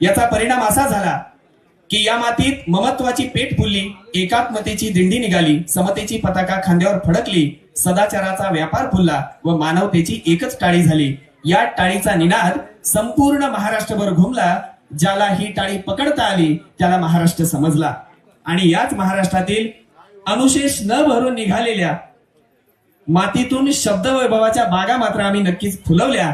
याचा परिणाम असा झाला की या मातीत ममत्वाची पेट फुलली एकात्मतेची दिंडी निघाली समतेची पताका खांद्यावर फडकली सदाचाराचा व्यापार फुलला व मानवतेची एकच टाळी झाली. या टाळीचा निनाद संपूर्ण महाराष्ट्रभर घुमला ज्याला ही टाळी पकडता आली त्याला महाराष्ट्र समजला. आणि याच महाराष्ट्रातील अनुशेष न भरून निघालेल्या मातीतून शब्द वैभवाच्या बागा मात्र आम्ही नक्कीच फुलवल्या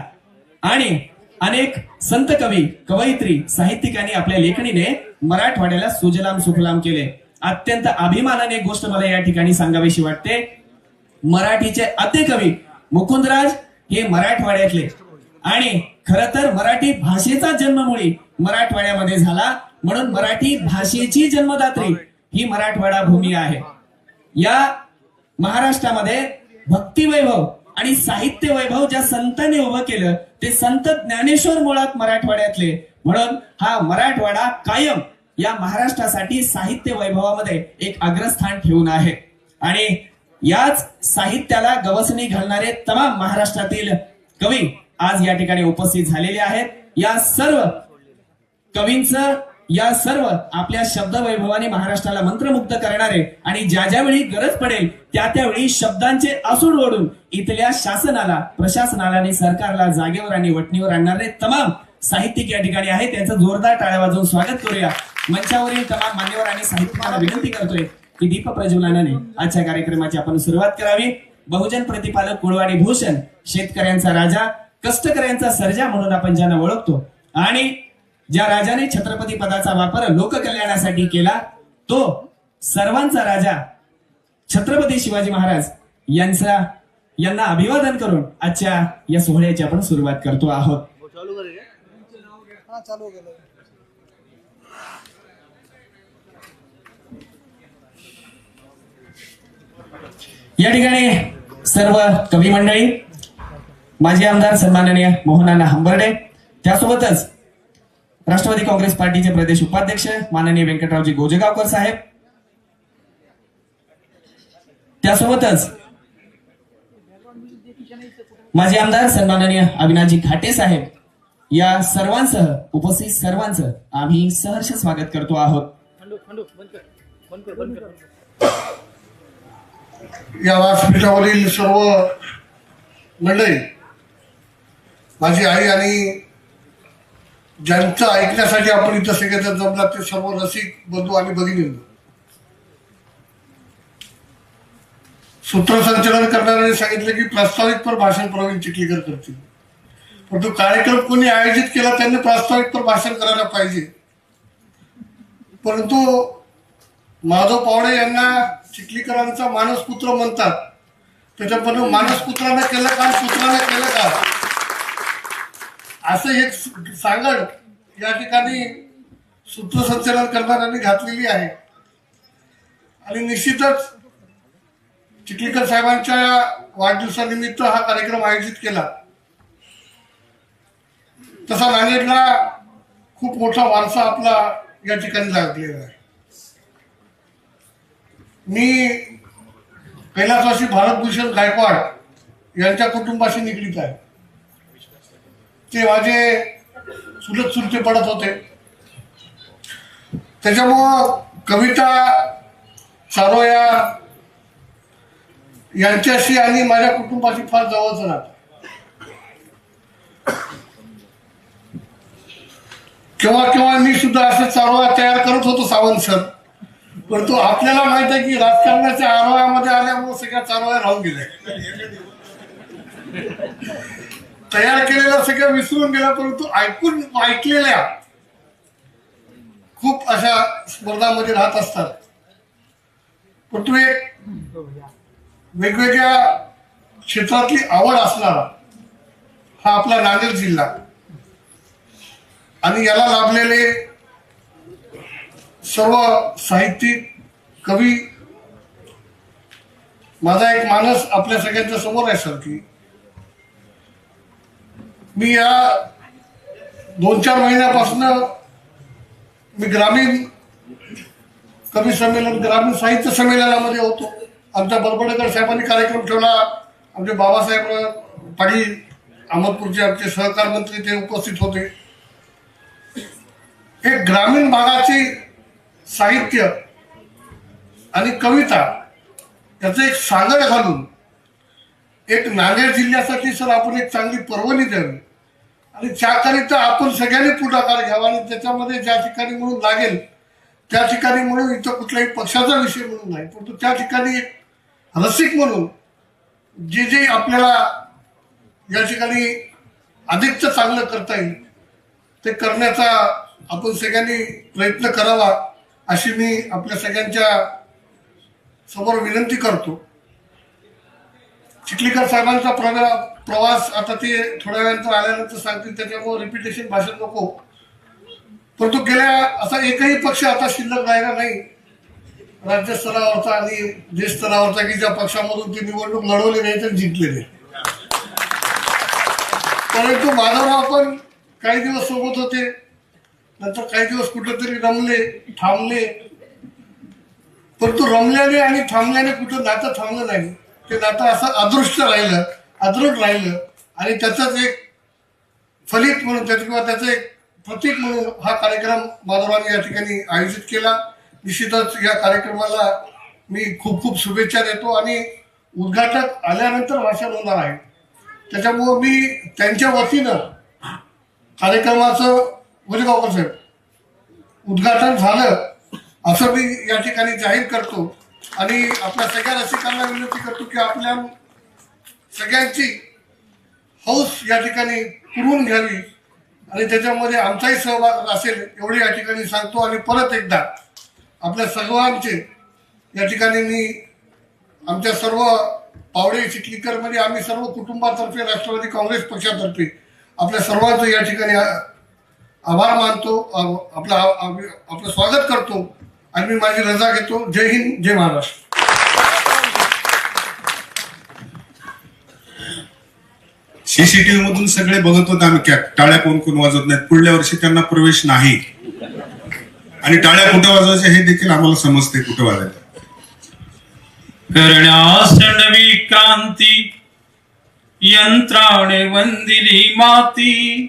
आणि अनेक संत कवी कवयित्री साहित्यिकांनी आपल्या लेखणीने मराठवाड्याला सुजलाम सुफलाम केले. अत्यंत अभिमानाने एक गोष्ट मला या ठिकाणी सांगावीशी वाटते. मराठीचे अते कवी मुकुंदराज हे मराठवाड्यातले. आणि खर तर मराठी भाषेचा जन्म मुळी मराठवाड्यामध्ये झाला. म्हणून मराठी भाषेची जन्मदात्री ही मराठवाडा भूमी आहे. या महाराष्ट्रामध्ये भक्ती वैभव आणि साहित्य वैभव ज्या संतांनी उभं केलं ते संत ज्ञानेश्वर मुळात मराठवाड्यातले. म्हणून हा मराठवाडा कायम या महाराष्ट्रासाठी साहित्य वैभवामध्ये एक अग्रस्थान ठेवून आहे. आणि याच साहित्याला गवसणी घालणारे तमाम महाराष्ट्रातील कवी आज या ठिकाणी उपस्थित झालेले आहेत. या सर्व कवींचं या सर्व आपल्या शब्द वैभवाने महाराष्ट्राला मंत्रमुग्ध करणारे आणि ज्या ज्यावेळी गरज पडेल त्या त्यावेळी शब्दांचे असूड ओढून इथल्या शासनाला प्रशासनाला आणि सरकारला जागेवर आणि वटणीवर आणणारे तमाम साहित्यिक या ठिकाणी आहे त्यांचं जोरदार टाळ्या वाजवून स्वागत करूया. मंचावरील तमाम मान्यवर आणि साहित्यिकाला विनंती करतोय की दीप प्रज्वलनाने आजच्या कार्यक्रमाची आपण सुरुवात करावी. बहुजन प्रतिपालक कुळवाडी भूषण शेतकऱ्यांचा राजा कष्टकऱ्यांचा सर्जा म्हणून आपण ज्यांना ओळखतो. आणि ज्या राजाने छत्रपती पदाचा वापर लोककल्याणासाठी केला तो सर्वांचा राजा छत्रपती शिवाजी महाराज यांचा यांना अभिवादन करून आजच्या या सोहळ्याची आपण सुरुवात करतो आहोत. या ठिकाणी सर्व कवी मंडळी माजी आमदार सन्माननीय मोहनाना हंबर्डे त्यासोबतच राष्ट्रवादी काँग्रेस पार्टीचे प्रदेश उपाध्यक्ष माननीय व्यंकटरावजी गोजेगावकर साहेब. त्यासोबतच माजी आमदार सन्माननीय अविनाजी घाटे साहेब. या सर्वांसह उपस्थित सर्वांचं आम्ही सहर्ष स्वागत करतो आहोत. या व्यासपीठावरील सर्व मंडळी माझी आई आणि ज्यांचं ऐकण्यासाठी आपण इथं सगळेजण जमला ते सर्व रसिक बंधू आणि भगिनी सूत्रसंचलन करणाऱ्यांनी सांगितलं की प्रास्ताविक पर भाषण प्रवीण चिखलीकर करतील. परंतु कार्यक्रम कोणी आयोजित केला त्यांनी प्रास्ताविक पर भाषण करायला पाहिजे. परंतु माधव पावडे यांना चिखलीकरांचा मानसपुत्र म्हणतात. त्याच्यापर्यंत मानसपुत्रानं केलं का पुत्रानं केलं का? असं एक सांगड या ठिकाणी सूत्रसंचलन करणाऱ्यांनी घातलेली आहे. आणि निश्चितच चिखलीकर साहेबांच्या वाढदिवसानिमित्त हा कार्यक्रम आयोजित केला. तसा नांदेडला खूप मोठा वारसा आपला या ठिकाणी लागलेला आहे. मी कैलासवासी भारतभूषण गायकवाड यांच्या कुटुंबाशी निगडीत आहे. ते माझे चुलत चुलते पडत होते. त्याच्यामुळं कविता सारोया यांच्याशी आणि माझ्या कुटुंबाशी फार जवळच राहत. केव्हा केव्हा मी सुद्धा असे चारोळा तयार करत होतो सावंत सर. परंतु आपल्याला माहीत आहे की राजकारणाच्या आरोळ्यामध्ये आल्यामुळे सगळ्या चारोळ्या राहून गेल्या. तयार केलेला सगळ्या विसरून गेला परंतु ऐकून ऐकलेल्या खूप अशा स्पर्धामध्ये राहत असतात. परंतु एक वेगवेगळ्या क्षेत्रातली आवड असणारा हा आपला नांदेड जिल्हा. आणि याला लाभलेले सर्व साहित्यिक कवी माझा एक मानस आपल्या सगळ्यांच्या समोर आहे सर की मी या दोन चार महिन्यापासून मी ग्रामीण कवी संमेलन ग्रामीण साहित्य संमेलनामध्ये होतो. आमच्या बरबडेकर साहेबांनी कार्यक्रम ठेवला. आमचे बाबासाहेब पाटील अहमदपूरचे आमचे सहकार मंत्री ते उपस्थित होते. हे ग्रामीण भागाचे साहित्य आणि कविता याचं एक सांगड घालून एक नांदेड जिल्ह्यासाठी सर आपण एक चांगली पर्वणी द्यावी. आणि त्याकरिता आपण सगळ्यांनी पुढाकार घ्यावा आणि त्याच्यामध्ये ज्या ठिकाणी म्हणून लागेल त्या ठिकाणी म्हणून इथं कुठलाही पक्षाचा विषय म्हणून नाही परंतु त्या ठिकाणी एक रसिक म्हणून जे जे आपल्याला या ठिकाणी अधिकचं चांगलं करता येईल ते करण्याचा आपण सगळ्यांनी प्रयत्न करावा अशी मी आपल्या सगळ्यांच्या समोर विनंती करतो. चिखलीकर साहेबांचा प्रवा प्रवास आता ते थोड्या वेळानंतर आल्यानंतर सांगतील त्याच्यामुळे रिपिटेशन भाषण नको. परंतु गेल्या असा एकही पक्ष आता शिल्लक राहिला नाही. राज्य स्तरावरचा आणि देश स्तरावरचा की ज्या पक्षामधून ते निवडणूक लढवली नाही तर जिंकले नाही परंतु माधवराव पण काही दिवस सोबत होते. नंतर काही दिवस कुठंतरी रमले थांबले. परंतु रमल्याने आणि थांबल्याने कुठं नातं थांबलं नाही. ते नातं असं अदृष्ट राहिलं अदृढ राहिलं. आणि त्याचंच एक फलित म्हणून त्याचं किंवा त्याचं एक प्रतीक म्हणून हा कार्यक्रम माधवरावांनी या ठिकाणी आयोजित केला. निश्चितच या कार्यक्रमाला मी खूप खूप शुभेच्छा देतो आणि उद्घाटक आल्यानंतर भाषण होणार आहे. त्याच्यामुळं मी त्यांच्या वतीनं कार्यक्रमाचं म्हणजे वलिगावकर साहेब उद्घाटन झालं असं मी या ठिकाणी जाहीर करतो. आणि आपल्या सगळ्या रसिकांना विनंती करतो की आपल्या सगळ्यांची हौस या ठिकाणी पुरवून घ्यावी. आणि त्याच्यामध्ये आमचाही सहभाग असेल एवढे या ठिकाणी सांगतो. आणि परत एकदा आपल्या सर्वांचे या ठिकाणी मी आमच्या सर्व पावडे चिखलीकरमध्ये आम्ही सर्व कुटुंबातर्फे राष्ट्रवादी काँग्रेस पक्षातर्फे आपल्या सर्वांचं या ठिकाणी आभार मानतो. आपलं आपलं स्वागत करतो. आणि मी माझी रजा घेतो. जय हिंद जय महाराष्ट्र. सीसीटीव्ही मधून सगळे बघत होते आम्ही. क्या टाळ्या कोण कोण वाजवत नाहीत. पुढल्या वर्षी त्यांना प्रवेश नाही. आणि टाळ्या कुठे वाजवायच्या हे देखील आम्हाला समजते कुठे वाजायचं. करण्यास नवी क्रांती यंत्राने वंदिली माती.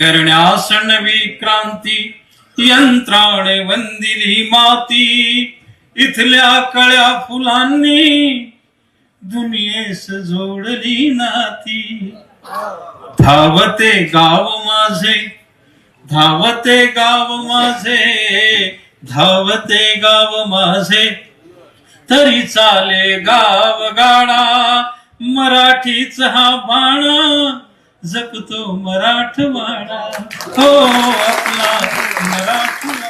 करण्यास नवी क्रांती यंत्राने वंदिली माती इथल्या कळ्या फुलांनी दुनियेस जोडली नाती. धावते गाव माझे धावते गाव माझे धावते गाव माझे. तरी चाले गाव गाडा मराठीच हा बाणा. जपतो मराठवाडा हो आपला मराठवाडा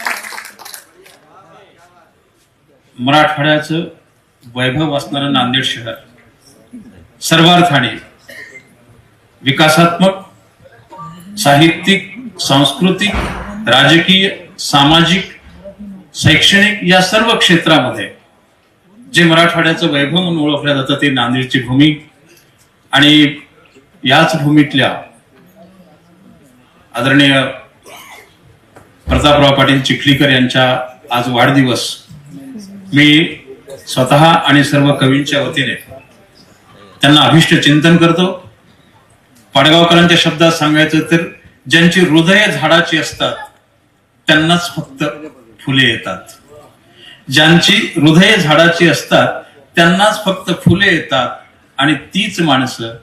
मराठवाड्याचं वैभव असणारं नांदेड शहर. सर्वार्थाने विकासात्मक साहित्यिक सांस्कृतिक राजकीय सामाजिक शैक्षणिक या सर्व क्षेत्रामध्ये जे मराठवाड्याचं वैभव म्हणून ओळखलं जातं ते नांदेडची भूमी आणि याच भूमीतल्या आदरणीय प्रतापराव पाटील चिखलीकर यांच्या आज वाढदिवस मी स्वतः आणि सर्व कवींच्या वतीने त्यांना अभिष्ट चिंतन करतो. पाडगावकरांच्या शब्दात सांगायचं तर ज्यांची हृदय झाडाची असतात त्यांनाच फक्त फुले येतात. ज्यांची हृदय झाडाची असतात त्यांनाच फक्त फुले येतात आणि तीच माणसं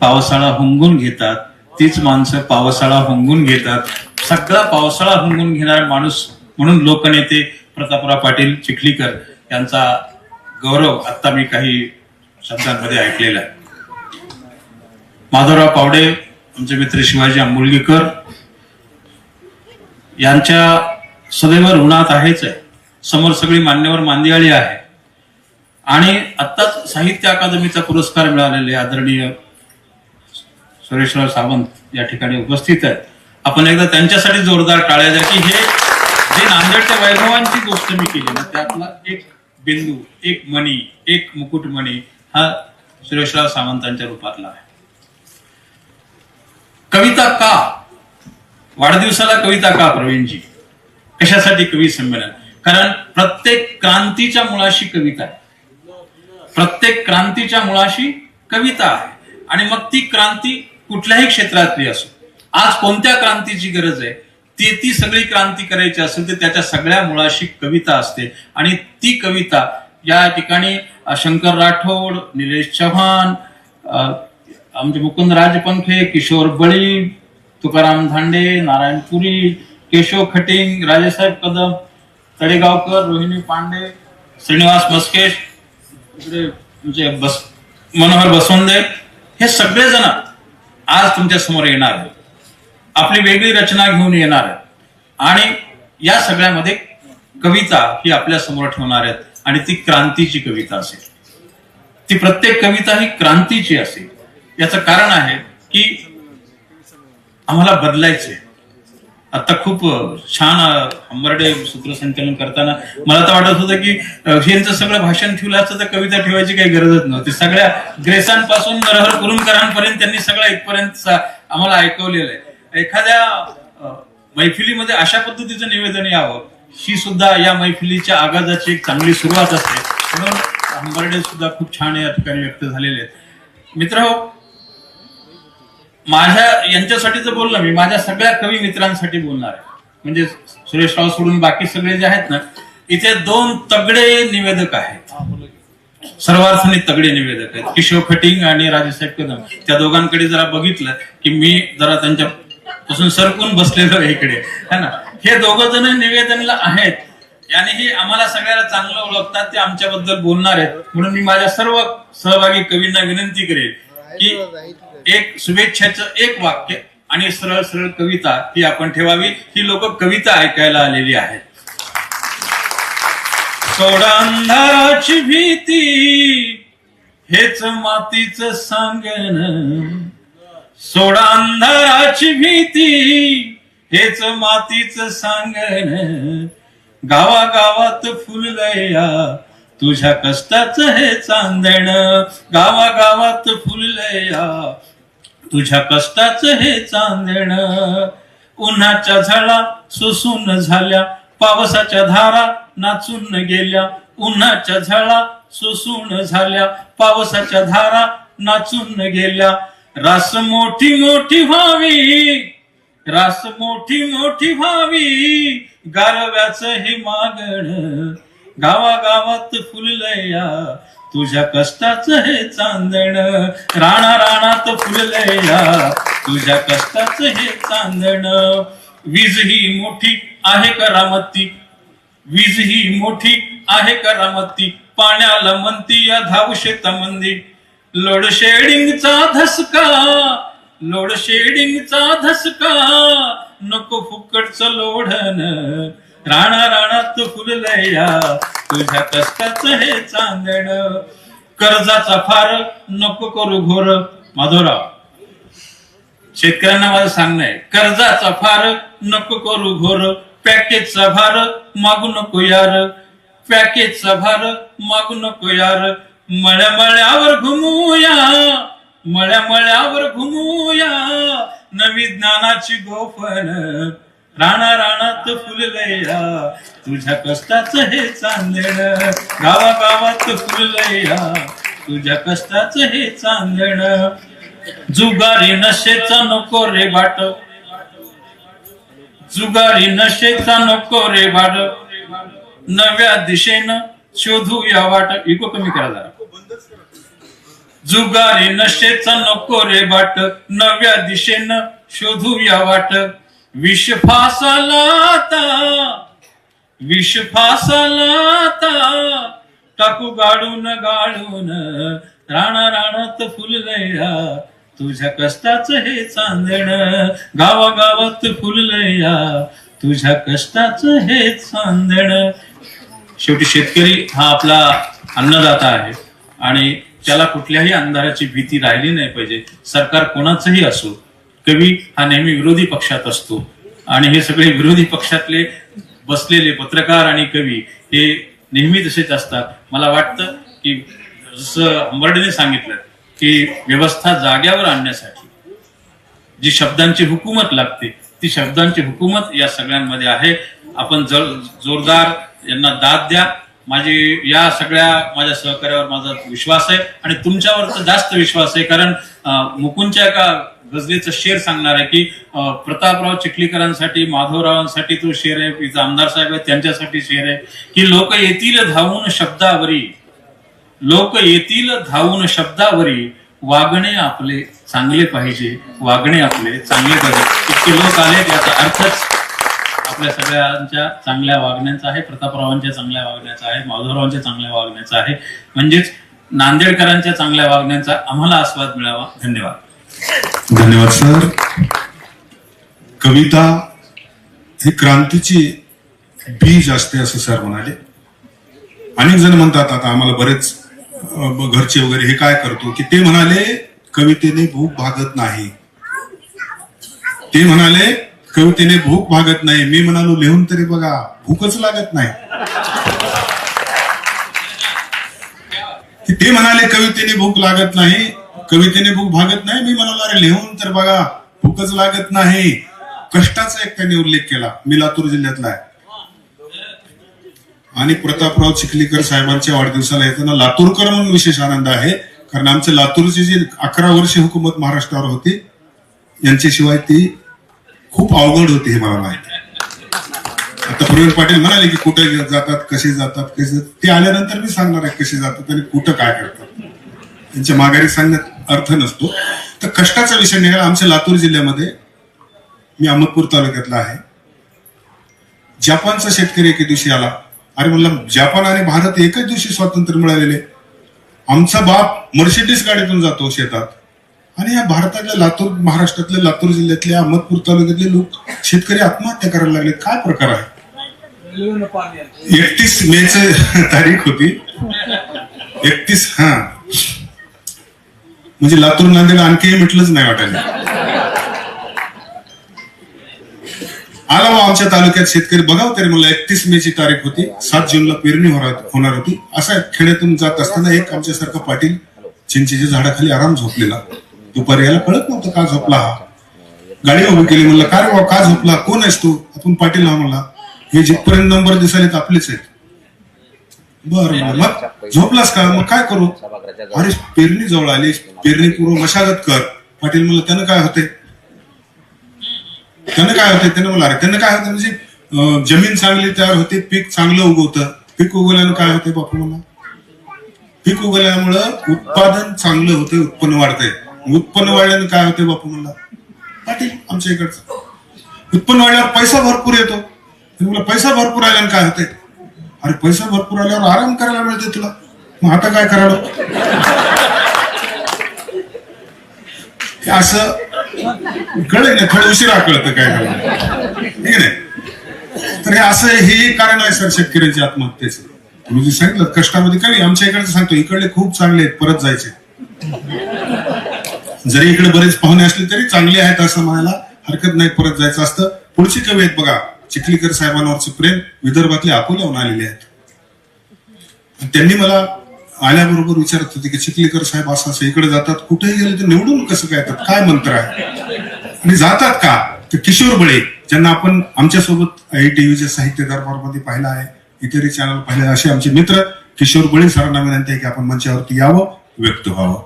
पावसाळा हुंगून घेतात तीच माणसं पावसाळा हुंगून घेतात. सगळा पावसाळा हुंगून घेणारा माणूस म्हणून लोकनेते प्रतापराव पाटील चिखलीकर यांचा गौरव आता मी काही शब्दांमध्ये ऐकलेला आहे. माधवराव पावडे आमचे मित्र शिवाजी आंबुलगीकर यांच्या सदैव ऋणात आहेच आहे. समोर सगळी मान्यवर मांदियाळी आहे. आणि आत्ताच साहित्य अकादमीचा पुरस्कार मिळालेले आदरणीय सुरेशराव सावंत या ठिकाणी उपस्थित आहेत. आपण एकदा त्यांच्यासाठी जोरदार टाळ्या द्या की हे जे नांदेडच्या वैभवांची गोष्ट मी केली ना त्यातला एक बिंदू एक मणी एक मुकुटमणी हा सुरेशराव सावंतांच्या रूपातला आहे. कविता का? वाढदिवसाला कविता का प्रवीणजी? कशासाठी कवी संमेलन? कारण प्रत्येक क्रांतीच्या मुळाशी कविता आहे. प्रत्येक क्रांतीच्या मुळाशी कविता आहे. आणि मग ती क्रांती कुठल्याही क्षेत्रातली असो. आज कोणत्या क्रांतीची गरज आहे? ती ती सगळी क्रांती करायची असेल तर त्याच्या सगळ्या मुळाशी कविता असते. आणि ती कविता या ठिकाणी शंकर राठोड निलेश चव्हाण आमचे मुकुंद राजपंखे किशोर बळी तुकाराम धांडे नारायण पुरी केशव खटिंग राजेसाहेब कदम तडेगावकर रोहिणी पांडे श्रीनिवास मस्केश इकडे म्हणजे बस मनोहर बसवंदे हे सगळेजण आज तुमच्यासमोर येणार आहेत आपली वेगळी रचना घेऊन येणार आहेत आणि या सगळ्यामध्ये कविता ही आपल्यासमोर ठेवणार आहेत आणि ती क्रांतीची कविता असेल. ती प्रत्येक कविता ही क्रांतीची असेल. याचं कारण आहे की आम्हाला बदलायचे आता खूप छान अ, हंबर्डे सूत्रसंचालन करताना मला तर वाटत होतं की यांचं सगळं भाषण ठेवलं असतं तर कविता ठेवायची काही गरजच नव्हती. सगळ्या ग्रेसांपासून नरहर कुरुंकरांपर्यंत त्यांनी सगळं इथपर्यंत आम्हाला ऐकवलेलं आहे. एखाद्या मैफिलीमध्ये अशा पद्धतीचं निवेदन यावं ही सुद्धा या मैफिलीच्या आगाजाची एक चांगली सुरुवात असते. म्हणून हंबर्डे सुद्धा खूप छान या ठिकाणी व्यक्त झालेले आहेत. मित्र माझ्या यांच्यासाठी तर बोललो मी माझ्या सगळ्या कवी मित्रांसाठी बोलणार आहे. म्हणजे सुरेशराव सोडून बाकी सगळे जे आहेत ना इथे दोन तगडे निवेदक आहेत. सर्वार्थाने तगडे निवेदक आहेत. किशोर खटिंग आणि राजेसाहेब कदम. त्या दोघांकडे जरा बघितलं की मी जरा त्यांच्या पासून सरकून बसलेलो इकडे. है ना? हे दोघ जण निवेदनला आहेत. आणि हे आम्हाला सगळ्याला चांगलं ओळखतात ते आमच्याबद्दल बोलणार आहेत. म्हणून मी माझ्या सर्व सहभागी कवींना विनंती करेल की एक शुभेच्छाचं एक वाक्य आणि सरळ सरळ कविता ही आपण ठेवावी. ही लोक कविता ऐकायला आलेली आहेत. सोडा अंधाराची भीती हेच मातीच सांगण. सोडा अंधाराची भीती हेच मातीच सांगण. गावागावात फुललया तुझ्या कष्टाचं हे चांदण. गावागावात फुललया तुझ्या कष्टाचं हे चांदण उन्हाच्या झळा सुसून झाल्या पावसाच्या धारा नाचून गेल्या उन्हाच्या झळा सुसून झाल्या पावसाच्या धारा नाचून गेल्या. रास मोठी मोठी व्हावी रास मोठी मोठी व्हावी गारव्याच हे मागण गावागावात फुललया तुझ्या कष्टाचं हे चांदण राणा राणात फुललया तुझ्या कष्टाचं हे चांदण वीज ही मोठी आहे करामती. वीज ही मोठी आहे करामती पाण्याला म्हणती या धाव शेतामंदी. लोड शेडिंगचा धसका लोड शेडिंगचा धसका. नको फुकटचं लोढन राणा राणात फुललया तुझ्या कष्टाचं हे चांदण. कर्जाचा फार नको करू घोर. माधवराव शेतकऱ्यांना माझं सांगणं आहे. कर्जाचा फार नको करू घोर. पॅकेजचा भार मागू नको यार. पॅकेजचा भार मागू नको यार. मळ्या मळ्यावर घुमूया मळ्या मळ्यावर घुमूया. नवी ज्ञानाची गोफण राणा राणात फुललया तुझ्या कष्टाचं हे चांदण. गावागावात फुललया तुझ्या कष्टाचं हे चांदण. जुगारी नशेचा नको रे बाट. जुगारी नशेचा नको रे बाट. नव्या दिशेनं शोधू या वाट. इको कमी करा जरा. जुगारी नशेचा नको रे बाट. नव्या दिशेनं शोधू या वाट. विष फासलाता विष फासलाता टाकू गाडून गाडून राणा राणात फुललया तुझ्या कष्टाचं हे चांदण गावागावात फुललया तुझ्या कष्टाचं हे चांदण. शेवटी शेतकरी हा आपला अन्नदाता आहे आणि त्याला कुठल्याही अंधाराची भीती राहिली नाही पाहिजे. सरकार कोणाचंही असो कवी हा नेहमी विरोधी पक्षात असतो. आणि हे सगळे विरोधी पक्षातले बसलेले पत्रकार आणि कवी हे नेहमी तसेच असतात. मला वाटतं की जसं अंबर्डेने सांगितलं की व्यवस्था जाग्यावर आणण्यासाठी जी शब्दांची हुकूमत लागते ती शब्दांची हुकूमत या सगळ्यांमध्ये आहे. आपण जर जोरदार यांना दाद द्या. माझी या सगळ्या माझ्या सहकार्यावर माझा विश्वास आहे आणि तुमच्यावर तर जास्त विश्वास आहे कारण मुकुंच्या एका गजलेचं शेर सांगणार आहे की प्रतापराव चिखलीकरांसाठी माधवरावांसाठी तो शेर आहे इथं आमदार साहेब आहे त्यांच्यासाठी शेर आहे. की लोक येतील धावून शब्दावरी. लोक येतील धावून शब्दावरी. वागणे आपले चांगले पाहिजे. वागणे आपले चांगले पाहिजे. इतके लोक आले याचा अर्थच आपल्या सगळ्यांच्या चांगल्या वागण्याचा आहे प्रतापरावांच्या चांगल्या वागण्याचा आहे माधवरावांच्या चांगल्या वागण्याचा आहे. म्हणजेच नांदेडकरांच्या चांगल्या वागण्याचा आम्हाला आस्वाद मिळावा. धन्यवाद. धन्यवाद सर. कविता ही क्रांतीची बीज असते असं सर म्हणाले. अनेक जण म्हणतात आता आम्हाला बरेच घरचे वगैरे हे काय करतो की ते म्हणाले कवितेने भूक भागत नाही. ते म्हणाले कवितेने भूक भागत नाही. मी म्हणालो लिहून तरी बघा भूकच लागत नाही. ते म्हणाले कवितेने भूक लागत नाही. कवितेने भूक भागत नाही मी म्हणाला अरे लिहून तर बघा भूकच लागत नाही. कष्टाचा एक त्यांनी उल्लेख केला मी लातूर जिल्ह्यातला आहे. आणि प्रतापराव चिखलीकर साहेबांच्या वाढदिवसाला येताना लातूरकर म्हणून विशेष आनंद आहे कारण आमच्या लातूरची जी अकरा वर्षे हुकूमत महाराष्ट्रावर होती यांच्याशिवाय ती खूप अवघड होती हे मला माहिती आता प्रवीण पाटील म्हणाले की कुठे जातात कसे जातात कसे ते आल्यानंतर मी सांगणार आहे कसे जातात आणि कुठं काय करतात. त्यांच्या माघारी सांगण्यात अर्थ नसतो. तर कष्टाचा विषय निघाला. आमच्या लातूर जिल्ह्यामध्ये मी अहमदपूर तालुक्यातला आहे. जपानचा शेतकरी एके दिवशी आला. अरे म्हणला जपान आणि भारत एकच दिवशी स्वातंत्र्य मिळालेले. आमचा बाप मर्सिडीज गाडीतून जातो शेतात. आणि या भारतातल्या लातूर महाराष्ट्रातल्या लातूर जिल्ह्यातल्या अहमदपूर तालुक्यातले लोक शेतकरी आत्महत्या करायला लागले काय प्रकार आहे? एकतीस मे तारीख होती. एकतीस हा. म्हणजे लातूर नांदेड आणखी म्हटलंच नाही वाटायला. आला वा आमच्या तालुक्यात शेतकरी. बघाव तरी मला एकतीस मे ची तारीख होती. सात जूनला पेरणी होणार होणार होती. असा खेड्यातून जात असताना एक आमच्यासारखा पाटील चिंचेच्या झाडाखाली आराम झोपलेला. दुपारी याला कळत नव्हतं का झोपला हा. गाडी उभी केली. म्हणलं का रे का झोपला? कोण आहेस तू? आपण पाटील हा म्हणला हे जिथपर्यंत नंबर दिसायला आपलेच आहेत. बर मग झोपलास का? मग काय करू? अरे पेरणी जवळ आली पेरणी पूर्व मशागत कर. पाटील म्हणलं त्यानं काय होते त्यानं काय होते त्यानं मला अरे त्यानं काय होतं म्हणजे जमीन चांगली तयार होते पीक चांगलं उगवतं. पीक उगवल्यानं काय होते बापू मला पीक उगवल्यामुळं उत्पादन चांगलं होते उत्पन्न वाढते उत्पन्न वाढल्यानं काय होते बापू मला पाटील आमच्या इकडचं. उत्पन्न वाढल्यावर पैसा भरपूर येतो. मला पैसा भरपूर आल्यानं काय होते अरे पैसा भरपूर आल्यावर आराम करायला मिळते तुला. मग आता काय करावं असं कळे ना थोडं उशिरा कळतं काय करावं ठीक आहे तर हे असं हे कारण आहे सर शेतकऱ्यांच्या आत्महत्येचं. तुम्ही जे सांगितलं कष्टामध्ये कमी आमच्या इकडे सांगतो इकडले खूप चांगले आहेत परत जायचे. जरी इकडे बरेच पाहुणे असले तरी चांगले आहेत असं म्हणायला हरकत नाही परत जायचं असतं. पुढची कवी आहेत बघा. चिखलीकर साहेबांवरचं प्रेम विदर्भातले अकोल्याहून आलेले आहेत. त्यांनी मला आल्याबरोबर विचारत होते की चिखलीकर साहेब असं असं इकडे जातात कुठेही गेले तर निवडून कसं काय येतात काय मंत्र आहे? आणि जातात का? तर किशोर बळे ज्यांना आपण आमच्यासोबत आई टीव्हीच्या साहित्य दरबारमध्ये पाहिलं आहे इतरही चॅनल पाहिले असे आमचे मित्र किशोर बळे सरांना विनंती आहे की आपण मंचावरती यावं व्यक्त व्हावं.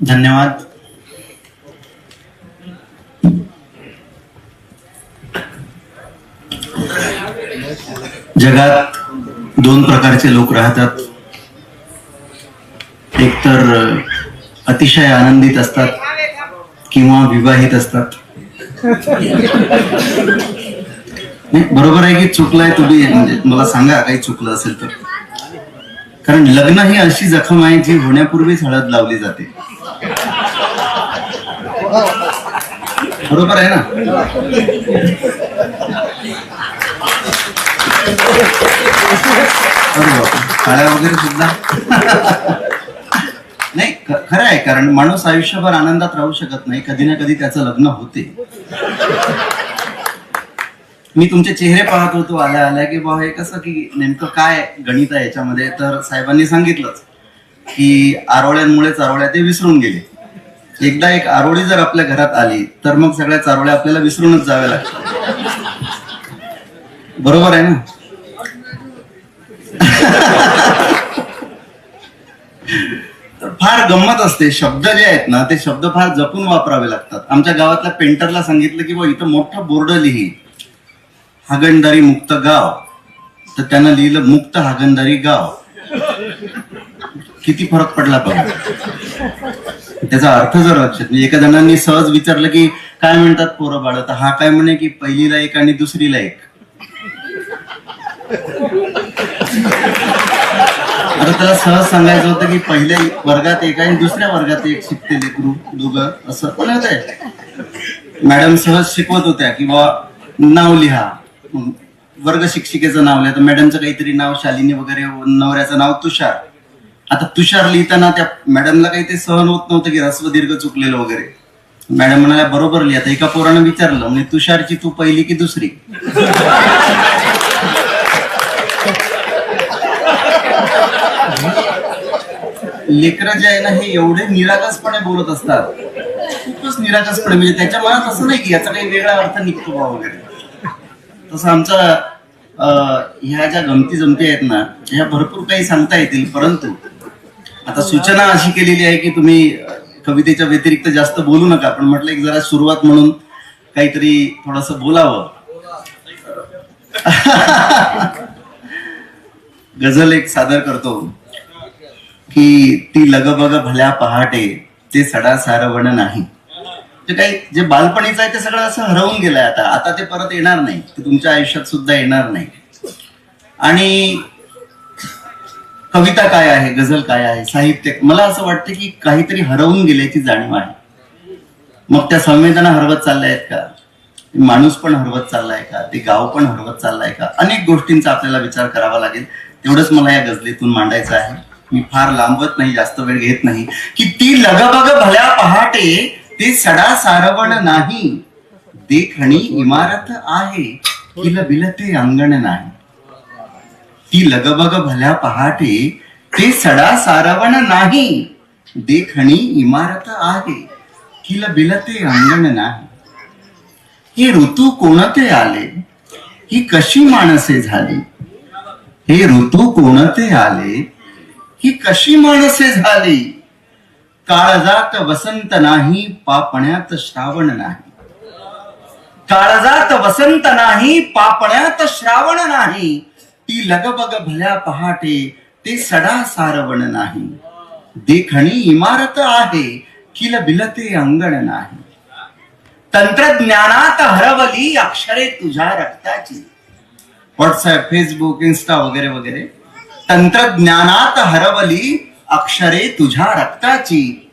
धन्यवाद. जगात दोन प्रकारचे लोक राहतात. एक तर अतिशय आनंदित असतात किंवा विवाहित असतात. नाही बरोबर आहे की चुकलाय? तुम्ही म्हणजे मला सांगा काही चुकलं असेल तर. कारण लग्न ही अशी जखम आहे जी होण्यापूर्वीच हळद लावली जाते. बरोबर आहे ना? काळ्या वगैरे सुद्धा. नाही खरं आहे कारण माणूस आयुष्यभर आनंदात राहू शकत नाही. कधी ना कधी त्याचं लग्न होते. मी तुमचे चेहरे पाहत होतो आल्या आल्या की बा हे कसं की नेमकं काय गणित आहे याच्यामध्ये? तर साहेबांनी सांगितलंच की आरोळ्यांमुळे चारोळ्या ते विसरून गेले. एकदा एक आरोळी जर आपल्या घरात आली तर मग सगळ्या चारोळ्या आपल्याला विसरूनच जाव्या लागतात. बरोबर आहे ना? तर फार गंमत असते. शब्द जे आहेत ना ते शब्द फार जपून वापरावे लागतात. आमच्या गावातल्या पेंटरला सांगितलं की बा इथं मोठं बोर्ड लिही. हागणदारी मुक्त गाव. तर त्यानं लिहिलं मुक्त हागणदारी गाव. किती फरक पडला बघा. त्याचा अर्थ जर लक्षात म्हणजे एका जणांनी सहज विचारलं की काय म्हणतात पोरं बाळ तर हा काय म्हणे की पहिलीला एक आणि दुसरीला एक. आता त्याला सहज सांगायचं होतं की पहिल्या वर्गात एक आणि दुसऱ्या वर्गात एक शिकते लेकरू दोघं असं. पण होत मॅडम सहज शिकवत होत्या की बा नाव लिहा. वर्ग शिक्षिकेचं नाव लिहा. तर मॅडमचं काहीतरी नाव शालिनी वगैरे नवऱ्याचं नाव तुषार. आता तुषार लिहिताना त्या मॅडमला काही ते सहन होत नव्हतं की रस्व दीर्घ चुकलेलं वगैरे. मॅडम म्हणाल्या बरोबर लिहा. आता एका पोरानं विचारलं म्हणजे तुषारची तू पहिली की दुसरी? लेकरं जे आहे ना हे एवढे निरागसपणे बोलत असतात. खूपच निरागसपणे म्हणजे त्याच्या मनात असं नाही की याचा काही वेगळा अर्थ निघतो बा वगैरे. तसं आमचा ह्या ज्या गमती जमती आहेत ना ह्या भरपूर काही सांगता येतील परंतु आता सूचना अशी केलेली आहे की तुम्ही कवितेच्या व्यतिरिक्त जास्त बोलू नका पण म्हटलं की जरा सुरुवात म्हणून काहीतरी थोडस बोलावं. गझल एक सादर करतो की ती लगबग भल्या पहाटे ते सडा सारवण नाही. ते काही जे बालपणीचं आहे ते सगळं असं हरवून गेलंय आता. आता ते परत येणार नाही. ते तुमच्या आयुष्यात सुद्धा येणार नाही. आणि कविता काय आहे गझल काय आहे साहित्य मला असं वाटतं की काहीतरी हरवून गेल्याची जाणीव आहे. मग त्या संवेदना हरवत चालल्या आहेत का? माणूस पण हरवत चाललाय का? ते गाव पण हरवत चाललाय का? अनेक गोष्टींचा आपल्याला विचार करावा लागेल. तेवढंच मला या गझलेतून मांडायचं आहे. मी फार लांबवत नाही जास्त वेळ घेत नाही. की ती लगबग भल्या पहाटे ते सडा सारवण नाही. देखणी इमारत आहे. किल बिलते अंगण नाही. ती लगबग भल्या पहाटे ते सडा सारवण नाही. देखणी इमारत आहे. किल बिलते अंगण नाही. हे ऋतू कोणते आले? ही कशी माणसे झाली? हे ऋतू कोणते आले? ही कशी माणसे झाली? काळजात वसंत नाही पापण्यात श्रावण नाही. काळजात वसंत नाही पापण्यात श्रावण नाही. ती लगबग भल्या पहाटे ते सडा सारवण नाही. देखणी इमारत आहे किल बिलते अंगण नाही. तंत्रज्ञानात हरवली अक्षरे तुझ्या रक्ताची. व्हॉट्सअप फेसबुक इन्स्टा वगैरे वगैरे. तंत्रज्ञानात हरवली अक्षरे तुझ्या रक्ताची.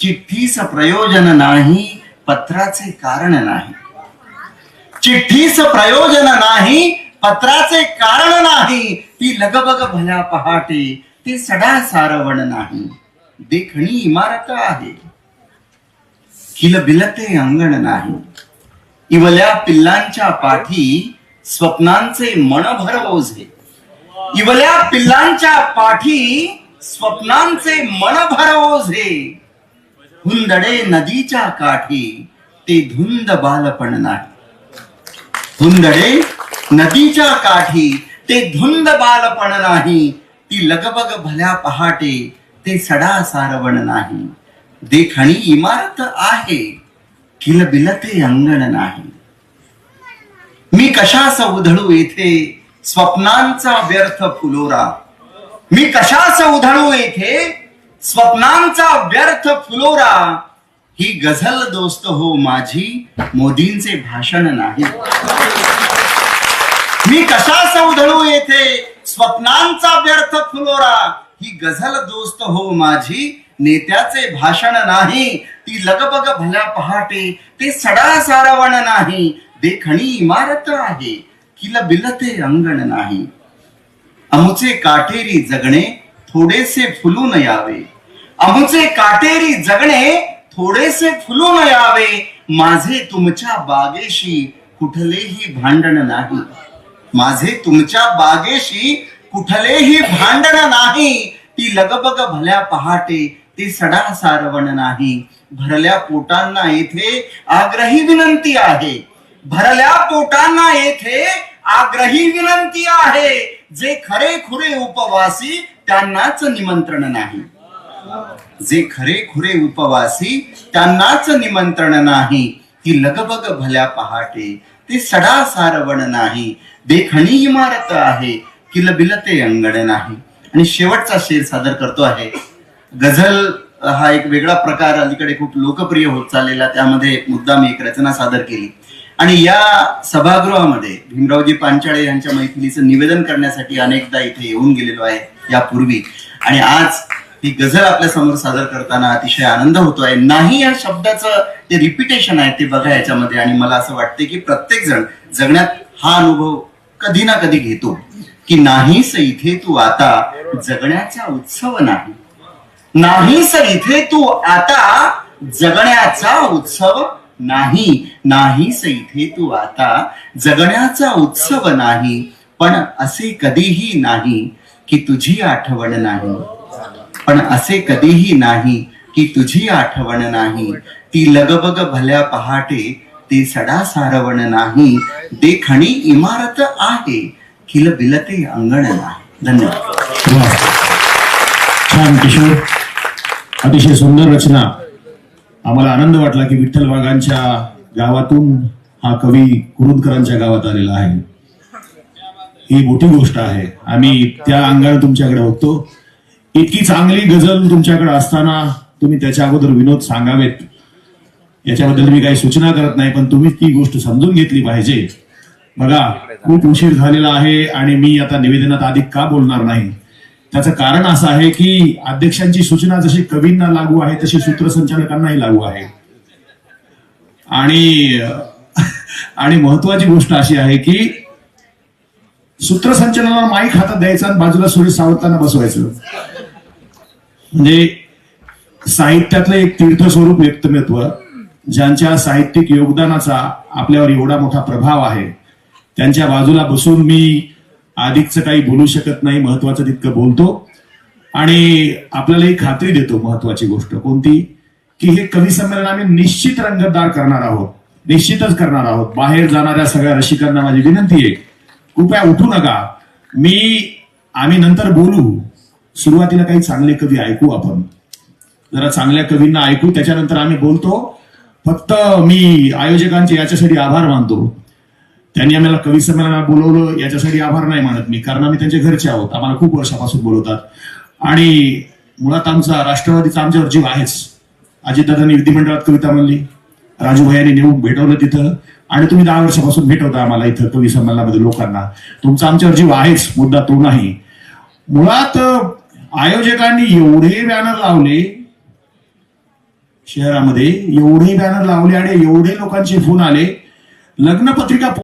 चिठ्ठीस प्रयोजन नाही पत्राचे कारण नाही. चिठ्ठीस प्रयोजन नाही पत्राचे कारण नाही. ती लगबग भल्या पहाटे ती सडा सारवण नाही. देखणी इमारत आहे. किल बिलते अंगण नाही. इवल्या पिल्लांच्या पाठी स्वप्नांचे मनभर ओझे. इवल्या पिल्लांच्या पाठी स्वप्नांचे मनभर ओझे. हुंदडे नदीच्या काठी ते धुंद बालपण नाही. हुंदडे नदीच्या काठी ते धुंद बालपण नाही ती लगबग भल्या पहाटे ते सडा सारवण नाही. देखणी इमारत आहे किलबिलते अंगण नाही. मी कशास उधळू येथे स्वप्नांचा व्यर्थ फुलोरा? मी कशास उधळू येथे स्वप्नांचा व्यर्थ फुलोरा? ही गझल दोस्त हो माझी मोदींचे भाषण नाही. मी कशा सौधळू येथे? स्वप्नांचा व्यर्थ फुलोरा. ही गझल दोस्त हो माझी नेत्याचे भाषण नाही. ती लगबग भल्या पहाटे ते सडा सारवण नाही. देखणी इमारत आहे किल बिलते अंगण नाही. अमुचे काटेरी जगणे थोडेसे फुलून यावे. आमचे काटेरी जगणे थोडेसे फुलून यावे. माझे तुमच्या बागेशी कुठलेही भांडण नाही. माझे तुमच्या बागेशी कुठलेही भांडण नाही. ती लगबग भल्या पहाटे ते सडा सारवण नाही. भरल्या पोटांना येथे आग्रही विनंती आहे. भरल्या पोटांना येथे आग्रही विनंती आहे. जे खरे खुरे उपवासी त्यांनाच निमंत्रण नाही. जे खरे खुरे उपवासी त्यांनाच निमंत्रण नाही. ही लगबग भल्या पहाटे ते सडा सारवण नाही. देखणी इमारत आहे किलबिलते अंगण नाही. आणि शेवटचा शेर सादर करतो आहे. गझल हा एक वेगळा प्रकार अलीकडे खूप लोकप्रिय होत चाललेला त्यामध्ये एक मुद्दा मी एक रचना सादर केली. आणि या सभागृहामध्ये भीमरावजी पांचाळे यांच्या मैफिलीचं निवेदन करण्यासाठी अनेकदा इथे येऊन गेलेलो आहे यापूर्वी. आणि आज ही गझल आपल्यासमोर सादर करताना अतिशय आनंद होतोय नाही या शब्दाचं जे रिपिटेशन आहे ते बघा याच्यामध्ये. आणि मला असं वाटते की प्रत्येक जण जगण्यात हा अनुभव कधी ना कधी घेतो. की नाहीस इथे तू आता जगण्याचा उत्सव नाही. नाहीस इथे तू आता जगण्याचा उत्सव नाही. नाहीस इथे तू आता जगण्याचा उत्सव नाही. पण असे कधीही नाही की तुझी आठवण नाही. पण असे कधीही नाही की तुझी आठवण नाही. ती लगबग भल्या पहाटे ते सडा सारवण नाही. देखणी इमारत आहे किलबिलते अंगण नाही. धन्यवाद. छान किशोर. अतिशय सुंदर रचना. आम्हाला आनंद वाटला की विठ्ठल वाघांच्या गावातून हा कवी कुरुंदकरांच्या गावात आलेला आहे. ही मोठी गोष्ट आहे. आम्ही त्या अंगाने तुमच्याकडे होतो इतकी चांगली गझल तुमच्याकडे असताना तुम्ही त्याच्या अगोदर विनोद सांगावेत. याच्याबद्दल मी काही सूचना करत नाही पण तुम्ही ती गोष्ट समजून घेतली पाहिजे. बघा खूप उशीर झालेला आहे आणि मी आता निवेदनात अधिक का बोलणार नाही? त्याचं कारण असं आहे की अध्यक्षांची सूचना जशी कवींना लागू आहे तशी सूत्रसंचालकांनाही लागू आहे. आणि आणि महत्वाची गोष्ट अशी आहे की सूत्रसंचालनाला माईक हातात द्यायचा आणि बाजूला सुरेश सावंतांना बसवायचं. म्हणजे साहित्यातलं एक तीर्थस्वरूप व्यक्तिमत्व ज्यांच्या साहित्यिक योगदानाचा आपल्यावर एवढा मोठा प्रभाव आहे त्यांच्या बाजूला बसून मी अधिकचं काही बोलू शकत नाही महत्वाचं तितकं बोलतो. आणि आपल्याला ही खात्री देतो महत्वाची गोष्ट कोणती? की हे कवी संमेलन आम्ही निश्चित रंगतदार करणार आहोत निश्चितच करणार आहोत. बाहेर जाणाऱ्या सगळ्या रसिकांना माझी विनंती आहे कृपया उठू नका. मी आम्ही नंतर बोलू. सुरुवातीला काही चांगले कवी ऐकू आपण. जरा चांगल्या कवींना ऐकू त्याच्यानंतर आम्ही बोलतो. फक्त मी आयोजकांचे याच्यासाठी आभार मानतो. त्यांनी आम्हाला कवी संमेलनात बोलवलं याच्यासाठी आभार नाही मानत मी कारण आम्ही त्यांच्या घरचे आहोत. आम्हाला खूप वर्षापासून बोलवतात. आणि मुळात आमचा राष्ट्रवादीचा आमच्यावर जीव आहेच. अजितदादांनी विधिमंडळात कविता म्हणली राजूभाईंनी नेऊन भेटवलं तिथं. आणि तुम्ही दहा वर्षापासून भेटवता आम्हाला इथं कवी संमेलनामध्ये लोकांना. तुमचा आमच्यावर जीव आहेच मुद्दा तो नाही. मुळात आयोजकांनी एवढे बॅनर लावले शहरामध्ये एवढे बॅनर लावले आणि एवढे लोकांचे फोन आले. लग्न पत्रिका